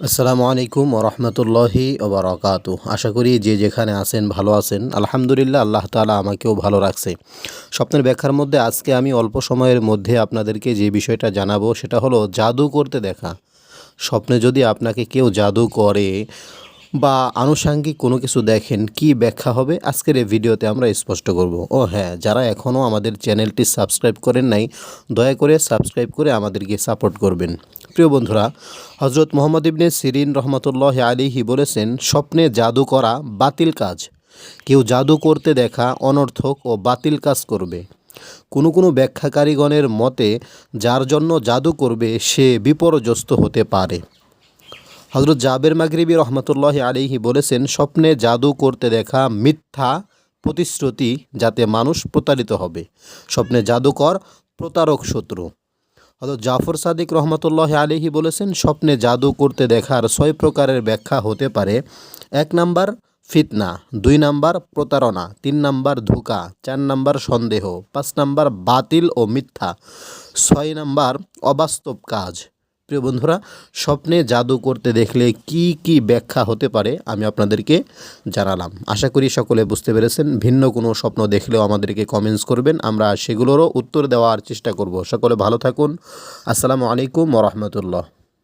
আসসালামু আলাইকুম ওরহমতুল্লাহি ওবরাকাত আশা করি যে যেখানে আছেন, ভালো আছেন। আলহামদুলিল্লাহ, আল্লাহ তালা আমাকেও ভালো রাখছে। স্বপ্নের ব্যাখ্যার মধ্যে আজকে আমি অল্প সময়ের মধ্যে আপনাদেরকে যে বিষয়টা জানাব, সেটা হলো জাদু করতে দেখা। স্বপ্নে যদি আপনাকে কেউ জাদু করে বা আনুষাঙ্গিক কোনো কিছু দেখেন, কি ব্যাখ্যা হবে? আজকের এই ভিডিওতে আমরা স্পষ্ট করব। ও হ্যাঁ যারা এখনও আমাদের চ্যানেলটি সাবস্ক্রাইব করেন নাই, দয়া করে সাবস্ক্রাইব করে আমাদেরকে সাপোর্ট করবেন। প্রিয় বন্ধুরা হজরত মোহাম্মদ ইবনে সিরিন রহমতুল্লাহ আলিহি বলেছেন, স্বপ্নে জাদু করা বাতিল কাজ। কেউ জাদু করতে দেখা অনর্থক ও বাতিল কাজ করবে। কোনো কোনো ব্যাখ্যাকারীগণের মতে, যার জন্য জাদু করবে, সে বিপর্যস্ত হতে পারে। হজরত জাবের মাগরিবি রহমতুল্লাহ আলিহি বলেছেন, স্বপ্নে জাদু করতে দেখা মিথ্যা প্রতিশ্রুতি যাতে মানুষ প্রতারিত হবে। স্বপ্নে জাদুকর প্রতারক শত্রু। হজরত জাফর সাদিক রহমতুল্লাহ আলিহি বলেছেন, স্বপ্নে জাদু করতে দেখার ছয় প্রকারের ব্যাখ্যা হতে পারে। এক নাম্বার, ফিতনা। দুই নাম্বার, প্রতারণা। তিন নাম্বার, ধোকা। চার নাম্বার, সন্দেহ। পাঁচ নাম্বার, বাতিল ও মিথ্যা। ছয় নাম্বার, অবাস্তব কাজ। প্রিয় বন্ধুরা, স্বপ্নে জাদু করতে দেখলে কি কি ব্যাখ্যা হতে পারে আমি আপনাদেরকে জানালাম। আশা করি সকলে বুঝতে পেরেছেন। ভিন্ন কোনো স্বপ্ন দেখলেও আমাদেরকে কমেন্টস করবেন। আমরা সেগুলোরও উত্তর দেওয়ার চেষ্টা করব। সকলে ভালো থাকুন। আসসালামু আলাইকুম ওরহমতুল্লাহ